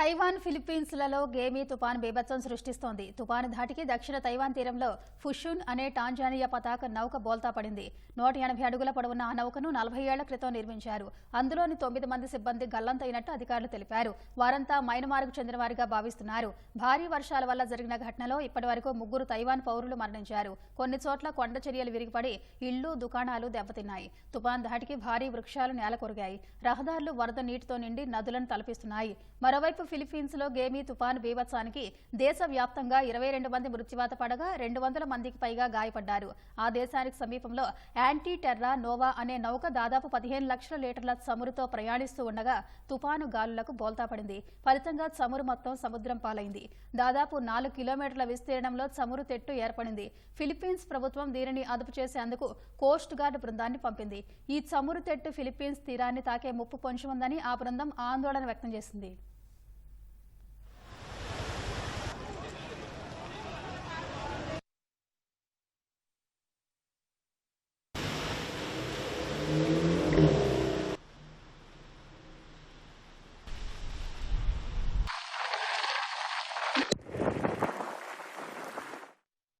Taiwan ఫిలిప్పీన్స్లలో గేమీ తుపాన్ బీభత్సం సృష్టిస్తోంది. తుపాను ధాటికి దక్షిణ తైవాన్ తీరంలో ఫుషున్ అనే టాంజానియా పతాక నౌక బోల్తా పడింది. నూట ఎనభై అడుగుల పొడవున్న ఆ నౌకను నలభై ఏళ్ళ క్రితం నిర్మించారు. అందులోని తొమ్మిది మంది సిబ్బంది గల్లంతైనట్టు అధికారులు తెలిపారు. వారంతా మైనమార్కు చెందిన వారిగా భావిస్తున్నారు. భారీ వర్షాల వల్ల జరిగిన ఘటనలో ఇప్పటివరకు ముగ్గురు తైవాన్ పౌరులు మరణించారు. కొన్ని చోట్ల కొండ చర్యలు విరిగిపడి ఇళ్ళు దుకాణాలు దెబ్బతిన్నాయి. తుపాన్ ధాటికి భారీ వృక్షాలు నేలకొరిగాయి. రహదారులు వరద నీటితో నిండి నదులను తలపిస్తున్నాయి. మరోవైపు ఫిలిప్పీన్స్లో గేమీ తుపాను బీభత్సానికి దేశవ్యాప్తంగా ఇరవై రెండు మంది మృత్యువాత పడగా రెండు వందల మందికి పైగా గాయపడ్డారు. ఆ దేశానికి సమీపంలో యాంటీ టెర్రా నోవా అనే నౌక దాదాపు పదిహేను లక్షల లీటర్ల చమురుతో ప్రయాణిస్తూ ఉండగా తుపాను గాలులకు బోల్తా పడింది ఫలితంగా చమురు మొత్తం సముద్రం పాలైంది. దాదాపు నాలుగు కిలోమీటర్ల విస్తీర్ణంలో చమురు తెట్టు ఏర్పడింది. ఫిలిప్పీన్స్ ప్రభుత్వం దీనిని అదుపు చేసేందుకు కోస్ట్ గార్డ్ బృందాన్ని పంపింది. ఈ చమురు తెట్టు ఫిలిప్పీన్స్ తీరాన్ని తాకే ముప్పు పొంచి ఉందని ఆ బృందం ఆందోళన వ్యక్తం చేసింది.